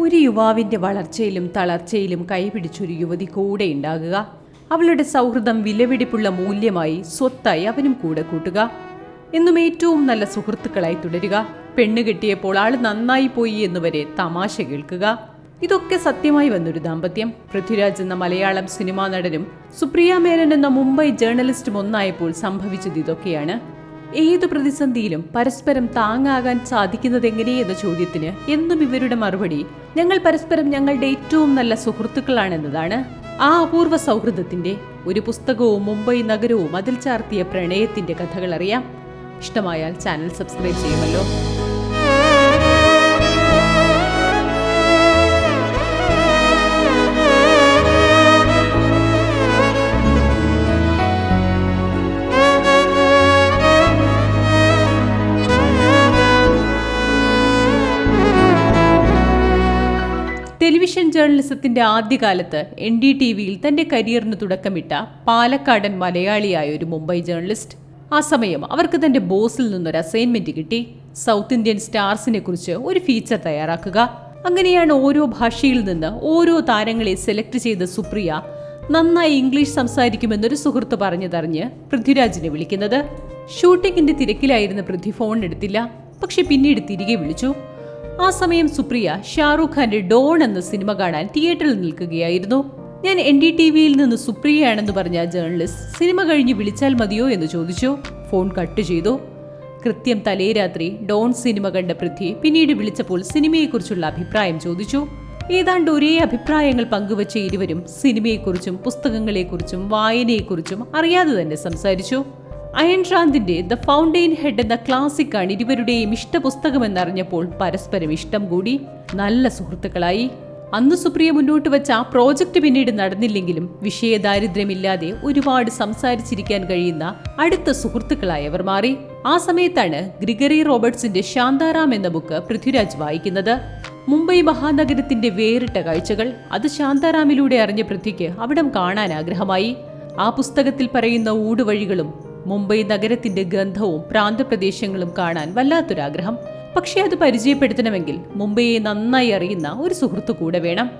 ഒരു യുവാവിന്റെ വളർച്ചയിലും തളർച്ചയിലും കൈപിടിച്ചൊരു യുവതി കൂടെ ഉണ്ടാകുക. അവളുടെ സൗഹൃദം വിലപിടിപ്പുള്ള മൂല്യമായി സ്വത്തായി അവനും കൂടെ കൂട്ടുക. എന്നും ഏറ്റവും നല്ല സുഹൃത്തുക്കളായി തുടരുക. പെണ്ണ് കിട്ടിയപ്പോൾ ആൾ നന്നായി പോയി എന്നുവരെ തമാശ കേൾക്കുക. ഇതൊക്കെ സത്യമായി വന്നൊരു ദാമ്പത്യം. പൃഥ്വിരാജ് എന്ന മലയാളം സിനിമാ നടനും സുപ്രിയ മേനൻ എന്ന മുംബൈ ജേർണലിസ്റ്റും ഒന്നായപ്പോൾ സംഭവിച്ചത് ഇതൊക്കെയാണ്. ഏതു പ്രതിസന്ധിയിലും പരസ്പരം താങ്ങാകാൻ സാധിക്കുന്നത് എന്ന ചോദ്യത്തിന് എന്നും ഇവരുടെ മറുപടി ഞങ്ങൾ പരസ്പരം ഞങ്ങളുടെ ഏറ്റവും നല്ല സുഹൃത്തുക്കളാണെന്നതാണ്. ആ അപൂർവ സൗഹൃദത്തിന്റെ ഒരു പുസ്തകവും മുംബൈ നഗരവും അതിൽ ചാർത്തിയ പ്രണയത്തിന്റെ കഥകൾ അറിയാം ഇഷ്ടമായാൽ ചാനൽ സബ്സ്ക്രൈബ് ചെയ്യുമല്ലോ. ടെലിവിഷൻ ജേർണലിസത്തിന്റെ ആദ്യകാലത്ത് എൻ ഡി ടി വിയിൽ തന്റെ കരിയറിന് തുടക്കമിട്ട പാലക്കാടൻ മലയാളിയായ ഒരു മുംബൈ ജേർണലിസ്റ്റ്. ആ സമയം അവർക്ക് തന്റെ ബോസിൽ നിന്നൊരു അസൈൻമെന്റ് കിട്ടി. സൗത്ത് ഇന്ത്യൻ സ്റ്റാർസിനെ കുറിച്ച് ഒരു ഫീച്ചർ തയ്യാറാക്കുക. അങ്ങനെയാണ് ഓരോ ഭാഷയിൽ നിന്ന് ഓരോ താരങ്ങളെ സെലക്ട് ചെയ്ത സുപ്രിയ നന്നായി ഇംഗ്ലീഷ് സംസാരിക്കുമെന്നൊരു സുഹൃത്ത് പറഞ്ഞതറിഞ്ഞ് പൃഥ്വിരാജിനെ വിളിക്കുന്നത്. ഷൂട്ടിങ്ങിന്റെ തിരക്കിലായിരുന്ന പൃഥ്വി ഫോൺ എടുത്തില്ല. പക്ഷെ പിന്നീട് തിരികെ വിളിച്ചു. ആ സമയം സുപ്രിയ ഷാറൂഖ് ഖാന്റെ ഡോൺ എന്ന സിനിമ കാണാൻ തിയേറ്ററിൽ നിൽക്കുകയായിരുന്നു. ഞാൻ എൻ ഡി ടി വിയിൽ നിന്ന് സുപ്രിയയാണെന്ന് പറഞ്ഞ ജേർണലിസ്റ്റ് സിനിമ കഴിഞ്ഞ് വിളിച്ചാൽ മതിയോ എന്ന് ചോദിച്ചു. ഫോൺ കട്ട് ചെയ്തു. കൃത്യം തലേ രാത്രി ഡോൺ സിനിമ കണ്ട പൃഥ്വി പിന്നീട് വിളിച്ചപ്പോൾ സിനിമയെക്കുറിച്ചുള്ള അഭിപ്രായം ചോദിച്ചു. ഏതാണ്ട് ഒരേ അഭിപ്രായങ്ങൾ പങ്കുവച്ച ഇരുവരും സിനിമയെക്കുറിച്ചും പുസ്തകങ്ങളെക്കുറിച്ചും വായനയെക്കുറിച്ചും അറിയാതെ തന്നെ സംസാരിച്ചു. അയൺ റാന്തിന്റെ ദ ഫൗണ്ടെയിൻ ഹെഡ് എന്ന ക്ലാസിക്കാണ് ഇരുവരുടെയും ഇഷ്ടപുസ്തകമെന്നറിഞ്ഞപ്പോൾ പരസ്പരം ഇഷ്ടം കൂടി. നല്ല സുഹൃത്തുക്കളായി. അന്ന് സുപ്രിയ മുന്നോട്ട് വെച്ച ആ പ്രോജക്റ്റ് പിന്നീട് നടന്നില്ലെങ്കിലും വിഷയദാരിദ്ര്യമില്ലാതെ ഒരുപാട് സംസാരിച്ചിരിക്കാൻ കഴിയുന്ന അടുത്ത സുഹൃത്തുക്കളായി അവർ മാറി. ആ സമയത്താണ് ഗ്രിഗറി റോബർട്സിന്റെ ശാന്താറാം എന്ന ബുക്ക് പൃഥ്വിരാജ് വായിക്കുന്നത്. മുംബൈ മഹാനഗരത്തിന്റെ വേറിട്ട കാഴ്ചകൾ അത് ശാന്താറാമിലൂടെ അറിഞ്ഞ പൃഥ്വിക്ക് അവിടം കാണാൻ ആഗ്രഹമായി. ആ പുസ്തകത്തിൽ പറയുന്ന ഊടുവഴികളും മുംബൈ നഗരത്തിന്റെ ഗന്ധവും പ്രാന്തപ്രദേശങ്ങളും കാണാൻ വല്ലാത്തൊരാഗ്രഹം. പക്ഷേ അത് പരിചയപ്പെടുത്തണമെങ്കിൽ മുംബൈയെ നന്നായി അറിയുന്ന ഒരു സുഹൃത്തു കൂടെ വേണം.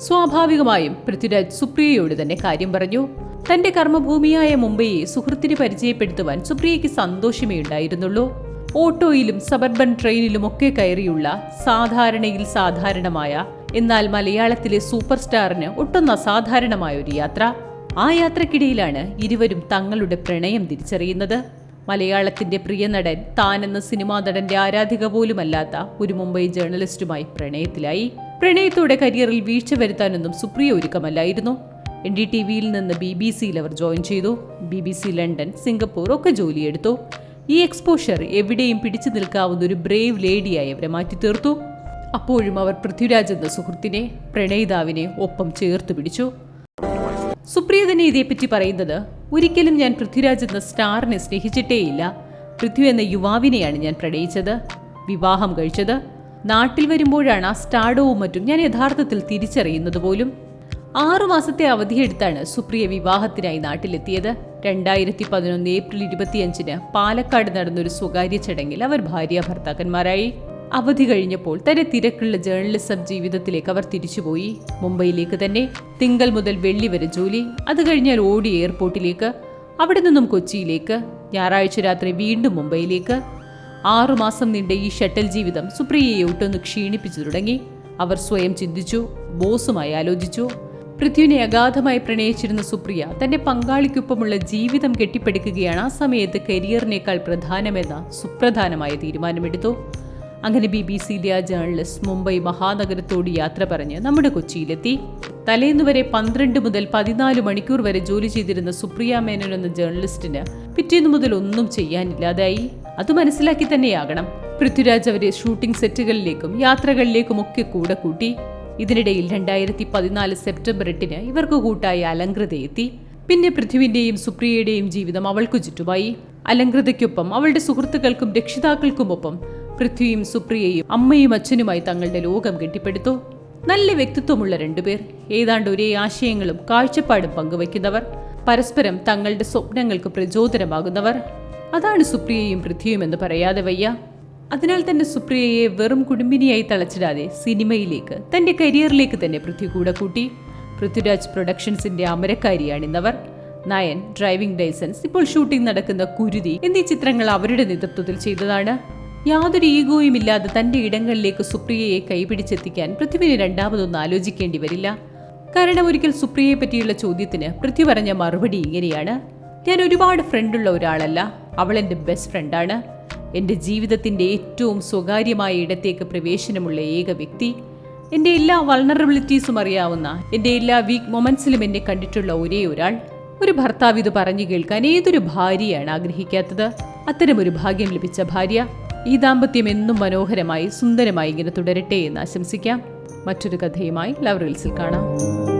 സ്വാഭാവികമായും പൃഥ്വിരാജ് സുപ്രിയയോട് തന്നെ കാര്യം പറഞ്ഞു. തന്റെ കർമ്മഭൂമിയായ മുംബൈയെ സുഹൃത്തിന് പരിചയപ്പെടുത്തുവാൻ സുപ്രിയയ്ക്ക് സന്തോഷമേ ഉണ്ടായിരുന്നുള്ളൂ. ഓട്ടോയിലും സബർബൻ ട്രെയിനിലും ഒക്കെ കയറിയുള്ള സാധാരണയിൽ സാധാരണമായ എന്നാൽ മലയാളത്തിലെ സൂപ്പർ സ്റ്റാറിന് ഒട്ടൊന്ന് അസാധാരണമായ ഒരു യാത്ര. ആ യാത്രക്കിടയിലാണ് ഇരുവരും തങ്ങളുടെ പ്രണയം തിരിച്ചറിയുന്നത്. മലയാളത്തിന്റെ പ്രിയ നടൻ താനെന്ന സിനിമാ നടന്റെ ആരാധിക പോലുമല്ലാത്ത ഒരു മുംബൈ ജേർണലിസ്റ്റുമായി പ്രണയത്തിലായി. പ്രണയത്തോടെ കരിയറിൽ വീഴ്ച വരുത്താനൊന്നും സുപ്രിയ ഒരുക്കമല്ലായിരുന്നു. എൻ ഡി ടി വിയിൽ നിന്ന് ബി ബി സിയിൽ അവർ ജോയിൻ ചെയ്തു. B B C London Singapore ഒക്കെ ജോലിയെടുത്തു. ഈ എക്സ്പോഷർ എവിടെയും പിടിച്ചു നിൽക്കാവുന്ന ഒരു ബ്രേവ് ലേഡിയായി അവരെ മാറ്റി തീർത്തു അപ്പോഴും അവർ പൃഥ്വിരാജ് എന്ന സുഹൃത്തിനെ പ്രണയിതാവിനെ ഒപ്പം ചേർത്ത് പിടിച്ചു. സുപ്രിയ തന്നെ ഇതേപ്പറ്റി പറയുന്നത് ഒരിക്കലും ഞാൻ പൃഥ്വിരാജ് എന്ന സ്റ്റാറിനെ സ്നേഹിച്ചിട്ടേയില്ല. പൃഥ്വി എന്ന യുവാവിനെയാണ് ഞാൻ പ്രണയിച്ചത്. വിവാഹം കഴിച്ചത്. നാട്ടിൽ വരുമ്പോഴാണ് ആ സ്റ്റാർഡവും മറ്റും ഞാൻ യഥാർത്ഥത്തിൽ തിരിച്ചറിയുന്നത് പോലും. ആറു മാസത്തെ അവധിയെടുത്താണ് സുപ്രിയ വിവാഹത്തിനായി നാട്ടിലെത്തിയത്. രണ്ടായിരത്തി പതിനൊന്ന് ഏപ്രിൽ ഇരുപത്തിയഞ്ചിന് പാലക്കാട് നടന്നൊരു സ്വകാര്യ ചടങ്ങിൽ അവർ ഭാര്യ ഭർത്താക്കന്മാരായി. അവധി കഴിഞ്ഞപ്പോൾ തന്റെ തിരക്കുള്ള ജേർണലിസം ജീവിതത്തിലേക്ക് അവർ തിരിച്ചുപോയി. മുംബൈയിലേക്ക് തന്നെ തിങ്കൾ മുതൽ വെള്ളി വരെ ജോലി. അത് കഴിഞ്ഞാൽ ഓടി എയർപോർട്ടിലേക്ക് അവിടെ നിന്നും കൊച്ചിയിലേക്ക് ഞായറാഴ്ച രാത്രി വീണ്ടും മുംബൈയിലേക്ക്. ആറുമാസം നീണ്ട ഈ ഷട്ടൽ ജീവിതം സുപ്രിയയെ ഒട്ടൊന്ന് ക്ഷീണിപ്പിച്ചു തുടങ്ങി. അവർ സ്വയം ചിന്തിച്ചു ബോസുമായി ആലോചിച്ചു. പൃഥ്വിനെ അഗാധമായി പ്രണയിച്ചിരുന്ന സുപ്രിയ തന്റെ പങ്കാളിക്കൊപ്പമുള്ള ജീവിതം കെട്ടിപ്പടുക്കുകയാണ് ആ സമയത്ത് കരിയറിനേക്കാൾ പ്രധാനമെന്ന സുപ്രധാനമായ തീരുമാനമെടുത്തു. അങ്ങനെ B B C India journalist Mumbai മഹാനഗരത്തോട് യാത്ര പറഞ്ഞ് നമ്മുടെ കൊച്ചിയിലെത്തി. തലേന്ന് വരെ പന്ത്രണ്ട് മുതൽ പതിനാല് മണിക്കൂർ വരെ ജോലി ചെയ്തിരുന്ന സുപ്രിയ മേനോൻ എന്ന ജേർണലിസ്റ്റിന് പിറ്റേന്ന് മുതൽ ഒന്നും ചെയ്യാനില്ലാതായി. അത് മനസ്സിലാക്കി തന്നെയാകണം. പൃഥ്വിരാജ് അവരെ ഷൂട്ടിംഗ് സെറ്റുകളിലേക്കും യാത്രകളിലേക്കും ഒക്കെ കൂടെ കൂട്ടി. ഇതിനിടയിൽ രണ്ടായിരത്തി പതിനാല് സെപ്റ്റംബർ എട്ടിന് ഇവർക്ക് കൂട്ടായ അലങ്കൃത എത്തി പിന്നെ പൃഥ്വിന്റെയും സുപ്രിയയുടെയും ജീവിതം അവൾക്കു ചുറ്റുമായി. അലങ്കൃതയ്ക്കൊപ്പം അവളുടെ സുഹൃത്തുക്കൾക്കും രക്ഷിതാക്കൾക്കുമൊപ്പം പൃഥ്വിയും സുപ്രിയയും അമ്മയും അച്ഛനുമായി തങ്ങളുടെ ലോകം കെട്ടിപ്പടുത്തു. നല്ല വ്യക്തിത്വമുള്ള രണ്ടുപേർ ഏതാണ്ട് ഒരേ ആശയങ്ങളും കാഴ്ചപ്പാടും പങ്കുവയ്ക്കുന്നവർ പരസ്പരം തങ്ങളുടെ സ്വപ്നങ്ങൾക്ക് പ്രചോദനമാകുന്നവർ. അതാണ് സുപ്രിയയും പൃഥ്വിയും എന്ന് പറയാതെ വയ്യ. അതിനാൽ തന്നെ സുപ്രിയയെ വെറും കുടുംബിനിയായി തളച്ചിടാതെ സിനിമയിലേക്ക് തന്റെ കരിയറിലേക്ക് തന്നെ പൃഥ്വി കൂടെ കൂട്ടി. പൃഥ്വിരാജ് പ്രൊഡക്ഷൻസിന്റെ അമരക്കാരിയാണിന്നവർ. നയൻ ഡ്രൈവിംഗ് ലൈസൻസ് ഇപ്പോൾ ഷൂട്ടിംഗ് നടക്കുന്ന കുരുതി എന്നീ ചിത്രങ്ങൾ അവരുടെ നേതൃത്വത്തിൽ ചെയ്തതാണ്. യാതൊരു ഈഗോയും ഇല്ലാതെ തന്റെ ഇടങ്ങളിലേക്ക് സുപ്രിയയെ കൈപിടിച്ചെത്തിക്കാൻ പൃഥ്വിന് രണ്ടാമതൊന്നും ആലോചിക്കേണ്ടി വരില്ല. കാരണം ഒരിക്കൽ സുപ്രിയയെ പറ്റിയുള്ള ചോദ്യത്തിന് പൃഥ്വി പറഞ്ഞ മറുപടി ഇങ്ങനെയാണ്. ഞാൻ ഒരുപാട് ഫ്രണ്ടുള്ള ഒരാളല്ല അവൾ എന്റെ ബെസ്റ്റ് ഫ്രണ്ടാണ് എന്റെ ജീവിതത്തിന്റെ ഏറ്റവും സ്വകാര്യമായ ഇടത്തേക്ക് പ്രവേശനമുള്ള ഏക വ്യക്തി. എന്റെ എല്ലാ വൾണറബിലിറ്റീസും അറിയാവുന്ന എന്റെ എല്ലാ വീക്ക് മൊമെന്റ്സിലും എന്നെ കണ്ടിട്ടുള്ള ഒരേ ഒരാൾ. ഒരു ഭർത്താവ് ഇത് പറഞ്ഞു കേൾക്കാൻ ഏതൊരു ഭാര്യയാണ് ആഗ്രഹിക്കാത്തത്? അത്തരമൊരു ഭാഗ്യം ലഭിച്ച ഭാര്യ. ഈ ദാമ്പത്യം എന്നും മനോഹരമായി സുന്ദരമായി ഇങ്ങനെ തുടരട്ടെ എന്ന് ആശംസിക്കാം. മറ്റൊരു കഥയുമായി ലവ് റീൽസിൽ കാണാം.